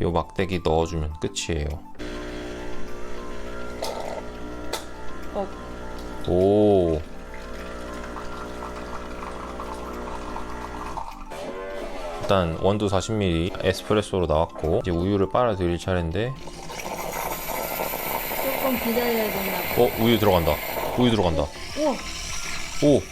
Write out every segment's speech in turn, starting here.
이 막대기 넣어주면 끝이에요. 어. 오. 일단 원두 40ml 에스프레소로 나왔고 이제 우유를 빨아 드릴 차례인데 조금 기다려야 된다. 어 우유 들어간다. 우유 들어간다. 우와, 오.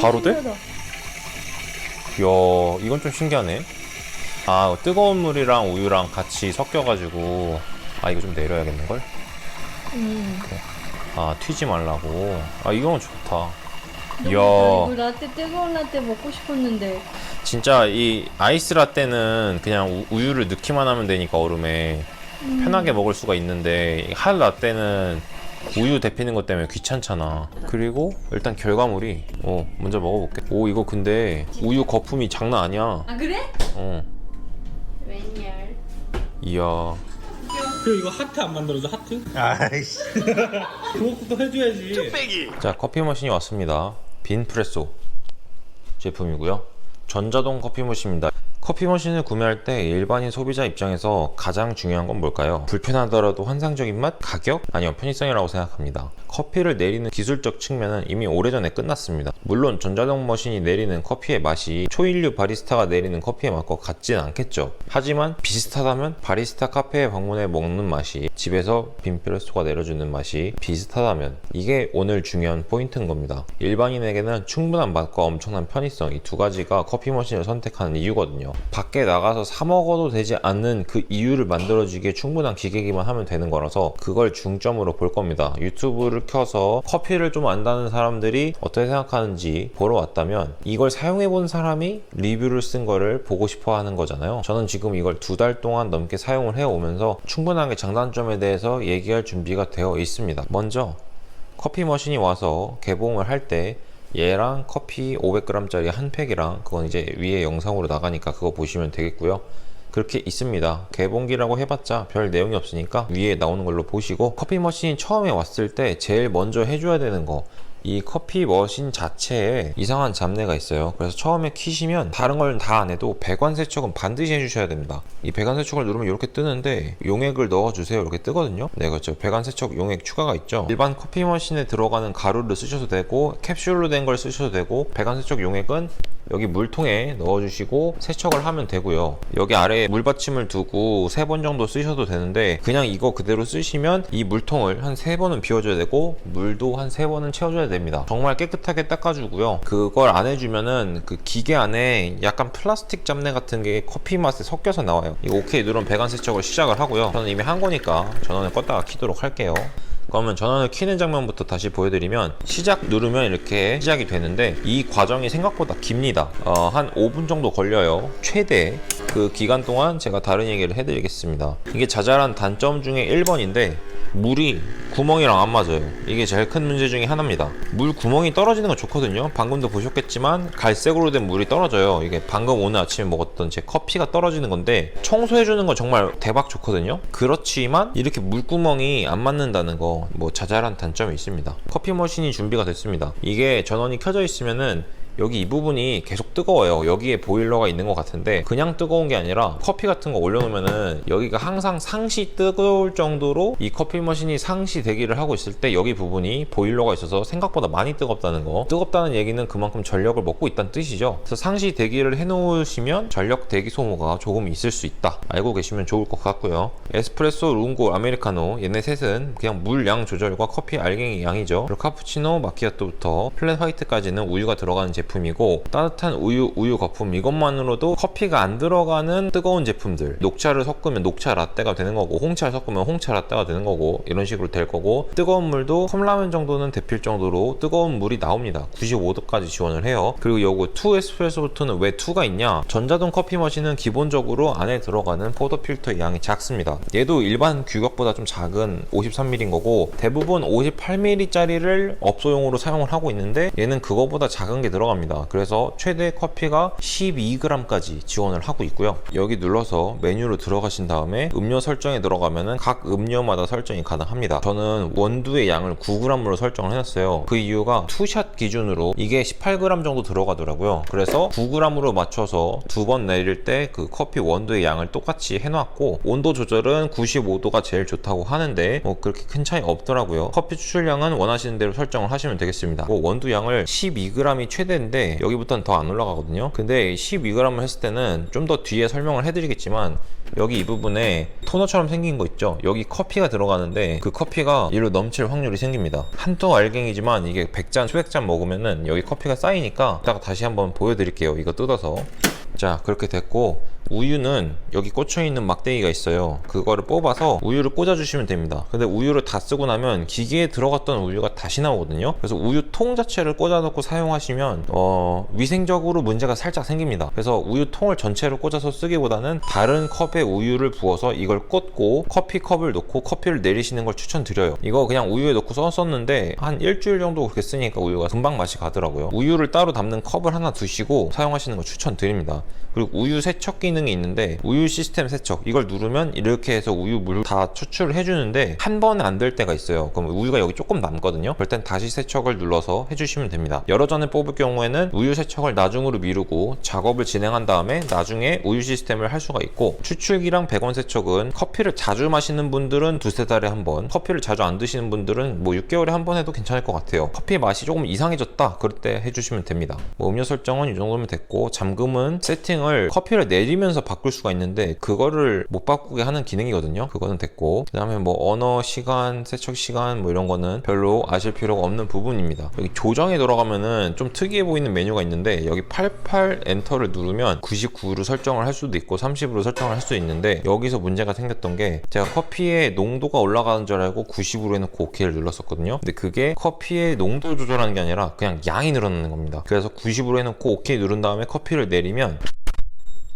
바로 돼? 신기하다. 이야 이건 좀 신기하네. 아 뜨거운 물이랑 우유랑 같이 섞여가지고 아 이거 좀 내려야겠는 걸? 음. 아 튀지 말라고. 아 이건 좋다. 이야. 이거 라떼 뜨거운 라떼 먹고 싶었는데. 진짜 이 아이스 라떼는 그냥 우- 우유를 넣기만 하면 되니까 얼음에 음. 편하게 먹을 수가 있는데 이핫 라떼는 우유 데피는 것 때문에 귀찮잖아. 그리고 일단 결과물이 어 먼저 먹어볼게. 오 이거 근데 우유 거품이 장난 아니야. 아 그래? 어 이야 그리고 이거 하트 안 만들어줘 하트? 아이씨. 그것도 해줘야지 자 커피 머신이 왔습니다. 빈 프레소 제품이고요. 전자동 커피 머신입니다. 커피 머신을 구매할 때 일반인 소비자 입장에서 가장 중요한 건 뭘까요? 불편하더라도 환상적인 맛, 가격, 아니면 편의성이라고 생각합니다. 커피를 내리는 기술적 측면은 이미 오래전에 끝났습니다. 물론 전자동 머신이 내리는 커피의 맛이 초일류 바리스타가 내리는 커피의 맛과 같진 않겠죠. 하지만 비슷하다면 바리스타 카페에 방문해 먹는 맛이 집에서 빈프레소가 내려주는 맛이 비슷하다면 이게 오늘 중요한 포인트인 겁니다. 일반인에게는 충분한 맛과 엄청난 편의성 이 두 가지가 커피 머신을 선택하는 이유거든요. 밖에 나가서 사 먹어도 되지 않는 그 이유를 만들어주기에 충분한 기계기만 하면 되는 거라서 그걸 중점으로 볼 겁니다. 유튜브를 켜서 커피를 좀 안다는 사람들이 어떻게 생각하는지 보러 왔다면 이걸 사용해 본 사람이 리뷰를 쓴 거를 보고 싶어 하는 거잖아요. 저는 지금 이걸 두 달 동안 넘게 사용을 해 오면서 충분하게 장단점에 대해서 얘기할 준비가 되어 있습니다. 먼저 커피 머신이 와서 개봉을 할때 얘랑 커피 500g짜리 한 팩이랑 그건 이제 위에 영상으로 나가니까 그거 보시면 되겠고요. 그렇게 있습니다. 개봉기라고 해봤자 별 내용이 없으니까 위에 나오는 걸로 보시고 커피 머신이 처음에 왔을 때 제일 먼저 해줘야 되는 거 이 커피 머신 자체에 이상한 잡내가 있어요. 그래서 처음에 키시면 다른 걸 다 안 해도 배관 세척은 반드시 해주셔야 됩니다. 이 배관 세척을 누르면 이렇게 뜨는데 용액을 넣어주세요. 이렇게 뜨거든요. 네, 그렇죠. 배관 세척 용액 추가가 있죠. 일반 커피 머신에 들어가는 가루를 쓰셔도 되고 캡슐로 된 걸 쓰셔도 되고 배관 세척 용액은 여기 물통에 넣어주시고 세척을 하면 되고요. 여기 아래에 물받침을 두고 세번 정도 쓰셔도 되는데 그냥 이거 그대로 쓰시면 이 물통을 한세 번은 비워줘야 되고 물도 한세 번은 채워줘야 됩니다. 정말 깨끗하게 닦아주고요. 그걸 안 해주면은 그 기계 안에 약간 플라스틱 잡내 같은 게 커피 맛에 섞여서 나와요. 이거 오케이 누르면 배관 세척을 시작을 하고요. 저는 이미 한 거니까 전원을 껐다가 키도록 할게요. 그러면 전원을 키는 장면부터 다시 보여드리면 시작 누르면 이렇게 시작이 되는데 이 과정이 생각보다 깁니다. 어, 한 5분 정도 걸려요. 최대 그 기간 동안 제가 다른 얘기를 해드리겠습니다. 이게 자잘한 단점 중에 1번인데 물이 구멍이랑 안 맞아요. 이게 제일 큰 문제 중에 하나입니다. 물 구멍이 떨어지는 건 좋거든요. 방금도 보셨겠지만 갈색으로 된 물이 떨어져요. 이게 방금 오늘 아침에 먹었던 제 커피가 떨어지는 건데 청소해주는 건 정말 대박 좋거든요. 그렇지만 이렇게 물구멍이 안 맞는다는 거 뭐 자잘한 단점이 있습니다. 커피 머신이 준비가 됐습니다. 이게 전원이 켜져 있으면은 여기 이 부분이 계속 뜨거워요. 여기에 보일러가 있는 것 같은데 그냥 뜨거운 게 아니라 커피 같은 거 올려놓으면은 여기가 항상 상시 뜨거울 정도로 이 커피 머신이 상시 대기를 하고 있을 때 여기 부분이 보일러가 있어서 생각보다 많이 뜨겁다는 거. 뜨겁다는 얘기는 그만큼 전력을 먹고 있다는 뜻이죠. 그래서 상시 대기를 해놓으시면 전력 대기 소모가 조금 있을 수 있다. 알고 계시면 좋을 것 같고요. 에스프레소, 룽고, 아메리카노 얘네 셋은 그냥 물 양 조절과 커피 알갱이 양이죠. 그리고 카푸치노, 마키아토부터 플랫 화이트까지는 우유가 들어가는 제품 이고 따뜻한 우유, 우유 거품 이것만으로도 커피가 안 들어가는 뜨거운 제품들. 녹차를 섞으면 녹차 라떼가 되는 거고 홍차를 섞으면 홍차 라떼가 되는 거고 이런 식으로 될 거고 뜨거운 물도 컵라면 정도는 데필 정도로 뜨거운 물이 나옵니다. 95도까지 지원을 해요. 그리고 요거 2 에스프레소부터는 왜 2가 있냐? 전자동 커피 머신은 기본적으로 안에 들어가는 포도 필터의 양이 작습니다. 얘도 일반 규격보다 좀 작은 53mm인 거고 대부분 58mm짜리를 업소용으로 사용을 하고 있는데 얘는 그거보다 작은 게 들어가 들어갑니다. 그래서 최대 커피가 12g까지 지원을 하고 있고요. 여기 눌러서 메뉴로 들어가신 다음에 음료 설정에 들어가면은 각 음료마다 설정이 가능합니다. 저는 원두의 양을 9g으로 설정을 해놨어요. 그 이유가 투샷 기준으로 이게 18g 정도 들어가더라고요. 그래서 9g으로 맞춰서 두 번 내릴 때 그 커피 원두의 양을 똑같이 해놨고 온도 조절은 95도가 제일 좋다고 하는데 뭐 그렇게 큰 차이 없더라고요. 커피 추출량은 원하시는 대로 설정을 하시면 되겠습니다. 뭐 원두 양을 12g이 최대 인데 여기부터는 더 안 올라가거든요. 근데 12g을 했을 때는 좀 더 뒤에 설명을 해드리겠지만 여기 이 부분에 토너처럼 생긴 거 있죠? 여기 커피가 들어가는데 그 커피가 일로 넘칠 확률이 생깁니다. 한통 알갱이지만 이게 100잔 수백 잔 먹으면은 여기 커피가 쌓이니까 이따가 다시 한번 보여드릴게요. 이거 뜯어서. 자 그렇게 됐고 우유는 여기 꽂혀 있는 막대기가 있어요. 그거를 뽑아서 우유를 꽂아 주시면 됩니다. 근데 우유를 다 쓰고 나면 기계에 들어갔던 우유가 다시 나오거든요. 그래서 우유통 자체를 꽂아 놓고 사용하시면 어, 위생적으로 문제가 살짝 생깁니다. 그래서 우유통을 전체로 꽂아서 쓰기보다는 다른 컵에 우유를 부어서 이걸 꽂고 커피컵을 놓고 커피를 내리시는 걸 추천드려요. 이거 그냥 우유에 넣고 썼었는데 한 일주일 정도 그렇게 쓰니까 우유가 금방 맛이 가더라고요. 우유를 따로 담는 컵을 하나 두시고 사용하시는 걸 추천드립니다 그리고 우유 세척 기능이 있는데 우유 시스템 세척 이걸 누르면 이렇게 해서 우유 물 다 추출을 해주는데 한 번에 안 될 때가 있어요. 그럼 우유가 여기 조금 남거든요. 그럴 땐 다시 세척을 눌러서 해주시면 됩니다. 여러 전에 뽑을 경우에는 우유 세척을 나중으로 미루고 작업을 진행한 다음에 나중에 우유 시스템을 할 수가 있고 추출기랑 배관 세척은 커피를 자주 마시는 분들은 두세 달에 한 번 커피를 자주 안 드시는 분들은 뭐 6개월에 한 번 해도 괜찮을 것 같아요. 커피 맛이 조금 이상해졌다 그럴 때 해주시면 됩니다. 뭐 음료 설정은 이 정도면 됐고 잠금은 세팅 을 커피를 내리면서 바꿀 수가 있는데 그거를 못 바꾸게 하는 기능이거든요. 그거는 됐고. 그 다음에 뭐 언어 시간 세척 시간 뭐 이런 거는 별로 아실 필요가 없는 부분입니다. 여기 조정에 들어가면은 좀 특이해 보이는 메뉴가 있는데 여기 88 엔터를 누르면 99로 설정을 할 수도 있고 30으로 설정을 할 수도 있는데 여기서 문제가 생겼던 게 제가 커피의 농도가 올라가는 줄 알고 90으로 해놓고 OK를 눌렀었거든요. 근데 그게 커피의 농도 조절하는 게 아니라 그냥 양이 늘어나는 겁니다. 그래서 90으로 해놓고 OK 누른 다음에 커피를 내리면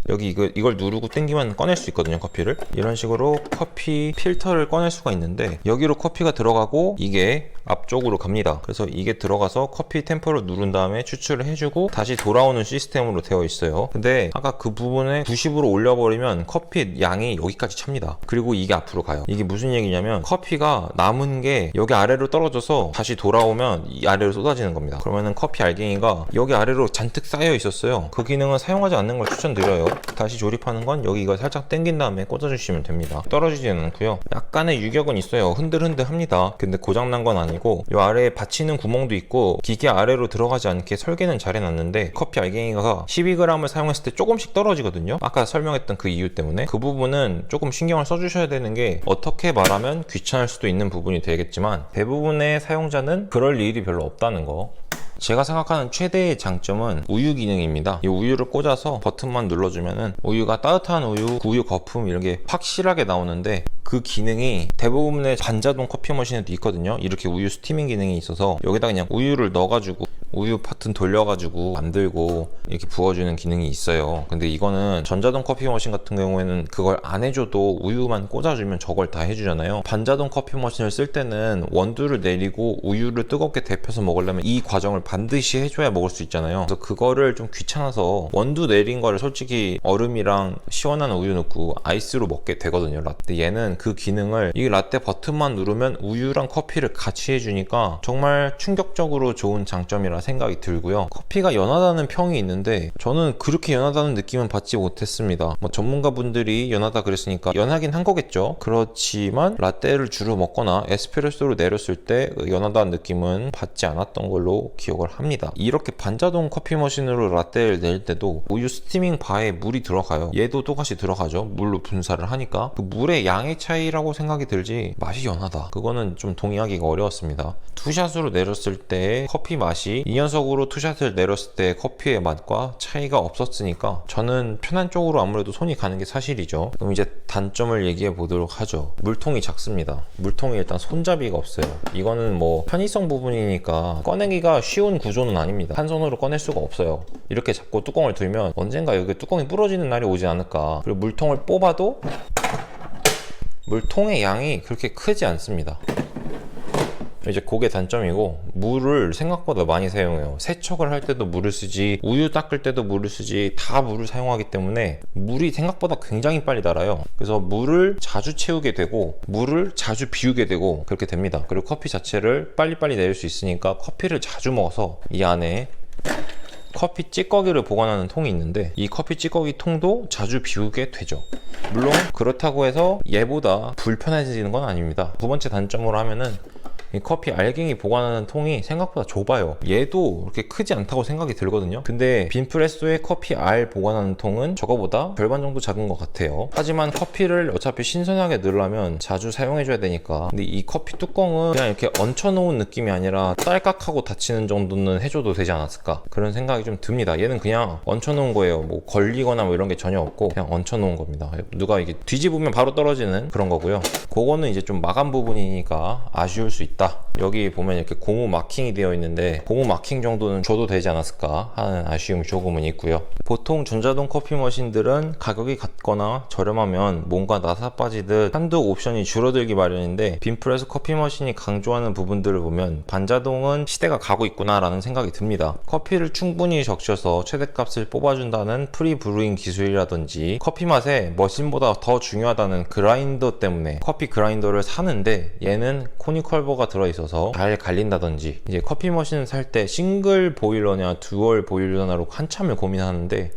여기 이거, 이걸 누르고 땡기면 꺼낼 수 있거든요 커피를. 이런 식으로 커피 필터를 꺼낼 수가 있는데 여기로 커피가 들어가고 이게 앞쪽으로 갑니다. 그래서 이게 들어가서 커피 템퍼를 누른 다음에 추출을 해주고 다시 돌아오는 시스템으로 되어 있어요. 근데 아까 그 부분에 90으로 올려버리면 커피 양이 여기까지 찹니다. 그리고 이게 앞으로 가요. 이게 무슨 얘기냐면 커피가 남은 게 여기 아래로 떨어져서 다시 돌아오면 이 아래로 쏟아지는 겁니다. 그러면은 커피 알갱이가 여기 아래로 잔뜩 쌓여 있었어요. 그 기능은 사용하지 않는 걸 추천드려요. 다시 조립하는 건 여기 이걸 살짝 당긴 다음에 꽂아주시면 됩니다. 떨어지지는 않고요. 약간의 유격은 있어요. 흔들흔들 합니다. 근데 고장난 건 아니 고 이 아래에 받치는 구멍도 있고 기계 아래로 들어가지 않게 설계는 잘 해놨는데 커피 알갱이가 12g을 사용했을 때 조금씩 떨어지거든요. 아까 설명했던 그 이유 때문에. 그 부분은 조금 신경을 써주셔야 되는 게 어떻게 말하면 귀찮을 수도 있는 부분이 되겠지만 대부분의 사용자는 그럴 일이 별로 없다는 거 제가 생각하는 최대의 장점은 우유 기능입니다. 이 우유를 꽂아서 버튼만 눌러주면은 우유가 따뜻한 우유, 우유 거품 이런 게 확실하게 나오는데 그 기능이 대부분의 반자동 커피 머신에도 있거든요. 이렇게 우유 스티밍 기능이 있어서 여기다 그냥 우유를 넣어가지고 우유 버튼 돌려가지고 만들고 이렇게 부어주는 기능이 있어요. 근데 이거는 전자동 커피 머신 같은 경우에는 그걸 안 해줘도 우유만 꽂아주면 저걸 다 해주잖아요. 반자동 커피 머신을 쓸 때는 원두를 내리고 우유를 뜨겁게 데펴서 먹으려면 이 과정을 반드시 해줘야 먹을 수 있잖아요. 그래서 그거를 좀 귀찮아서 원두 내린 거를 솔직히 얼음이랑 시원한 우유 넣고 아이스로 먹게 되거든요. 라떼. 얘는 그 기능을 이 라떼 버튼만 누르면 우유랑 커피를 같이 해주니까 정말 충격적으로 좋은 장점이라 생각이 들고요. 커피가 연하다는 평이 있는데 저는 그렇게 연하다는 느낌은 받지 못했습니다. 뭐 전문가분들이 연하다 그랬으니까 연하긴 한 거겠죠. 그렇지만 라떼를 주로 먹거나 에스프레소로 내렸을 때 연하다는 느낌은 받지 않았던 걸로 기억을 합니다. 이렇게 반자동 커피 머신으로 라떼를 낼 때도 우유 스티밍 바에 물이 들어가요. 얘도 똑같이 들어가죠. 물로 분사를 하니까 그 물의 양의 차이라고 생각이 들지 맛이 연하다. 그거는 좀 동의하기가 어려웠습니다. 투샷으로 내렸을 때 커피 맛이 2연속으로 투샷을 내렸을 때 커피의 맛과 차이가 없었으니까 저는 편한 쪽으로 아무래도 손이 가는 게 사실이죠. 그럼 이제 단점을 얘기해 보도록 하죠. 물통이 작습니다. 물통이 일단 손잡이가 없어요. 이거는 뭐 편의성 부분이니까 꺼내기가 쉬운 구조는 아닙니다. 한 손으로 꺼낼 수가 없어요. 이렇게 잡고 뚜껑을 들면 언젠가 여기 뚜껑이 부러지는 날이 오지 않을까. 그리고 물통을 뽑아도 물통의 양이 그렇게 크지 않습니다. 이제 그게 단점이고 물을 생각보다 많이 사용해요. 세척을 할 때도 물을 쓰지, 우유 닦을 때도 물을 쓰지, 다 물을 사용하기 때문에 물이 생각보다 굉장히 빨리 달아요. 그래서 물을 자주 채우게 되고 물을 자주 비우게 되고 그렇게 됩니다. 그리고 커피 자체를 빨리빨리 내릴 수 있으니까 커피를 자주 먹어서 이 안에 커피 찌꺼기를 보관하는 통이 있는데 이 커피 찌꺼기 통도 자주 비우게 되죠. 물론 그렇다고 해서 얘보다 불편해지는 건 아닙니다. 두 번째 단점으로 하면은 이 커피 알갱이 보관하는 통이 생각보다 좁아요. 얘도 그렇게 크지 않다고 생각이 들거든요. 근데 빈프레소의 커피 알 보관하는 통은 저거보다 절반 정도 작은 것 같아요. 하지만 커피를 어차피 신선하게 넣으려면 자주 사용해줘야 되니까. 근데 이 커피 뚜껑은 그냥 이렇게 얹혀놓은 느낌이 아니라 딸깍하고 닫히는 정도는 해줘도 되지 않았을까 그런 생각이 좀 듭니다. 얘는 그냥 얹혀놓은 거예요. 뭐 걸리거나 뭐 이런 게 전혀 없고 그냥 얹혀놓은 겁니다. 누가 이게 뒤집으면 바로 떨어지는 그런 거고요. 그거는 이제 좀 마감 부분이니까 아쉬울 수 있다. 여기 보면 이렇게 고무 마킹이 되어 있는데 고무 마킹 정도는 줘도 되지 않았을까 하는 아쉬움이 조금은 있고요. 보통 전자동 커피 머신들은 가격이 같거나 저렴하면 뭔가 나사 빠지듯 한두 옵션이 줄어들기 마련인데 빈프레스 커피 머신이 강조하는 부분들을 보면 반자동은 시대가 가고 있구나 라는 생각이 듭니다. 커피를 충분히 적셔서 최대값을 뽑아준다는 프리 브루잉 기술이라든지 커피 맛에 머신보다 더 중요하다는 그라인더 때문에 커피 그라인더를 사는데 얘는 코니컬버가 들어있어서 잘 갈린다든지 이제 커피 머신을 살때 싱글 보일러냐 듀얼 보일러냐로 한참을 고민하는데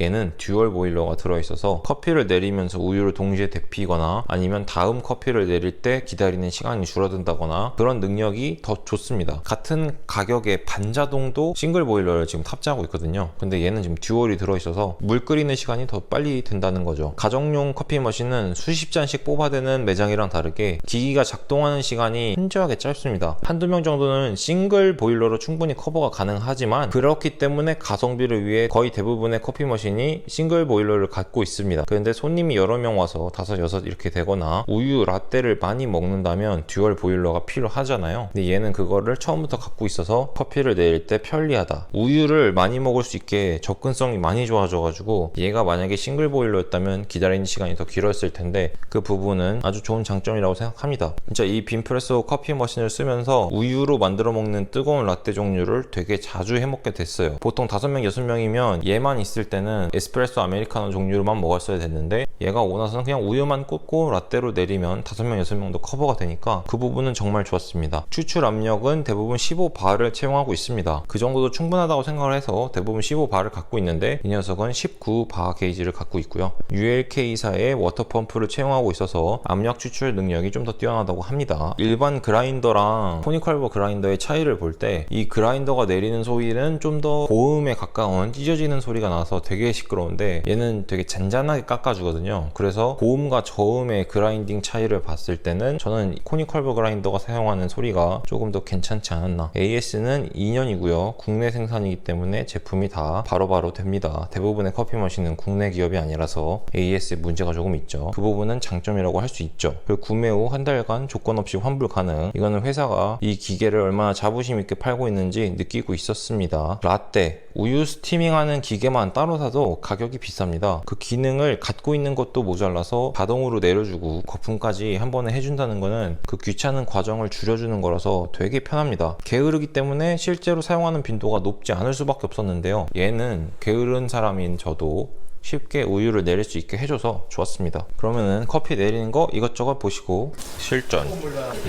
얘는 듀얼 보일러가 들어있어서 커피를 내리면서 우유를 동시에 데피거나 아니면 다음 커피를 내릴 때 기다리는 시간이 줄어든다거나 그런 능력이 더 좋습니다. 같은 가격의 반자동도 싱글 보일러를 지금 탑재하고 있거든요. 근데 얘는 지금 듀얼이 들어있어서 물 끓이는 시간이 더 빨리 된다는 거죠. 가정용 커피 머신은 수십 잔씩 뽑아대는 매장이랑 다르게 기기가 작동하는 시간이 현저하게 짧습니다. 한두 명 정도는 싱글 보일러로 충분히 커버가 가능하지만 그렇기 때문에 가성비를 위해 거의 대부분의 커피 머신 이 싱글 보일러를 갖고 있습니다. 그런데 손님이 여러 명 와서 다섯 여섯 이렇게 되거나 우유 라떼를 많이 먹는다면 듀얼 보일러가 필요하잖아요. 근데 얘는 그거를 처음부터 갖고 있어서 커피를 내릴 때 편리하다. 우유를 많이 먹을 수 있게 접근성이 많이 좋아져가지고 얘가 만약에 싱글 보일러였다면 기다리는 시간이 더 길었을 텐데 그 부분은 아주 좋은 장점이라고 생각합니다. 진짜 이 빈프레소 커피 머신을 쓰면서 우유로 만들어 먹는 뜨거운 라떼 종류를 되게 자주 해 먹게 됐어요. 보통 다섯 명 여섯 명이면 얘만 있을 때는 에스프레소 아메리카노 종류로만 먹었어야 됐는데 얘가 오고 나서는 그냥 우유만 꽂고 라떼로 내리면 다섯 명 여섯 명도 커버가 되니까 그 부분은 정말 좋았습니다. 추출 압력은 대부분 15바를 채용하고 있습니다. 그 정도도 충분하다고 생각을 해서 대부분 15바를 갖고 있는데 이 녀석은 19바 게이지를 갖고 있고요. ULK사의 워터펌프를 채용하고 있어서 압력 추출 능력이 좀 더 뛰어나다고 합니다. 일반 그라인더랑 포니컬버 그라인더의 차이를 볼 때 이 그라인더가 내리는 소리는 좀 더 고음에 가까운 찢어지는 소리가 나서 되게 시끄러운데 얘는 되게 잔잔하게 깎아주거든요. 그래서 고음과 저음의 그라인딩 차이를 봤을 때는 저는 코니컬버 그라인더가 사용하는 소리가 조금 더 괜찮지 않았나. AS는 2년이고요. 국내 생산이기 때문에 제품이 다 바로바로 됩니다. 대부분의 커피 머신은 국내 기업이 아니라서 AS에 문제가 조금 있죠. 그 부분은 장점이라고 할 수 있죠. 그리고 구매 후 한 달간 조건 없이 환불 가능. 이거는 회사가 이 기계를 얼마나 자부심 있게 팔고 있는지 느끼고 있었습니다. 라떼, 우유 스티밍하는 기계만 따로 사도 가격이 비쌉니다. 그 기능을 갖고 있는 것도 모자라서 자동으로 내려주고 거품까지 한 번에 해준다는 거는 그 귀찮은 과정을 줄여주는 거라서 되게 편합니다. 게으르기 때문에 실제로 사용하는 빈도가 높지 않을 수밖에 없었는데요. 얘는 게으른 사람인 저도 쉽게 우유를 내릴 수 있게 해줘서 좋았습니다. 그러면은 커피 내리는 거 이것저것 보시고 실전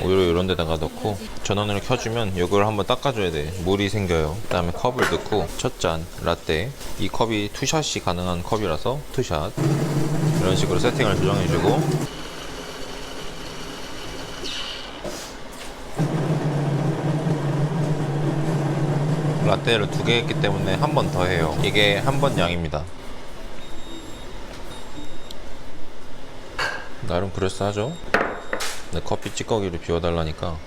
우유를 이런 데다가 넣고 전원을 켜주면 이걸 한번 닦아줘야 돼. 물이 생겨요. 그 다음에 컵을 넣고 첫 잔 라떼 이 컵이 투샷이 가능한 컵이라서 투샷 이런 식으로 세팅을 조정해주고 라떼를 두 개 했기 때문에 한 번 더 해요. 이게 한 번 양입니다. 나름 그럴싸하죠? 내 커피 찌꺼기를 비워달라니까.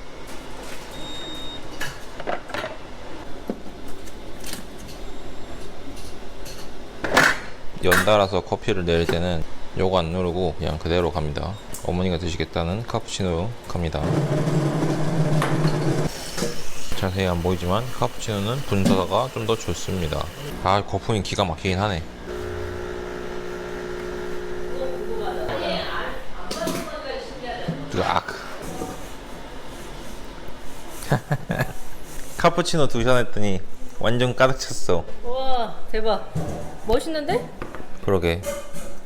연달아서 커피를 내릴 때는 요거 안 누르고 그냥 그대로 갑니다. 어머니가 드시겠다는 카푸치노 갑니다. 자세히 안 보이지만 카푸치노는 분사가 좀 더 좋습니다. 아 거품이 기가 막히긴 하네 으악 카푸치노 두 잔 했더니 완전 가득 찼어. 와 대박. 멋있는데? 그러게.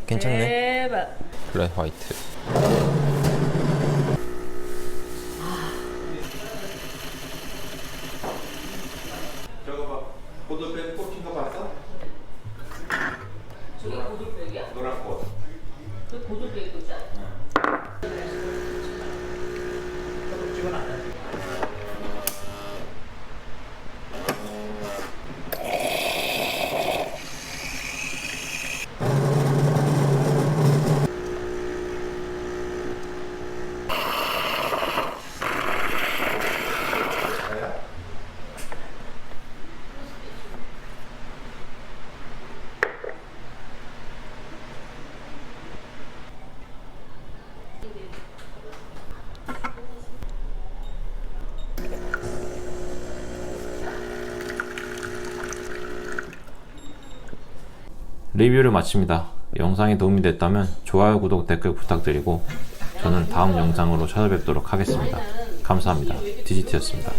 괜찮네. 대박. 그래 화이트. 저거 봐. 보들백 꽂힌 거 봤어? 저게 고들백이야? 노란 꽃. 그 고들백 있잖아. 리뷰를 마칩니다. 영상이 도움이 됐다면 좋아요, 구독, 댓글 부탁드리고 저는 다음 영상으로 찾아뵙도록 하겠습니다. 감사합니다. 디지트였습니다.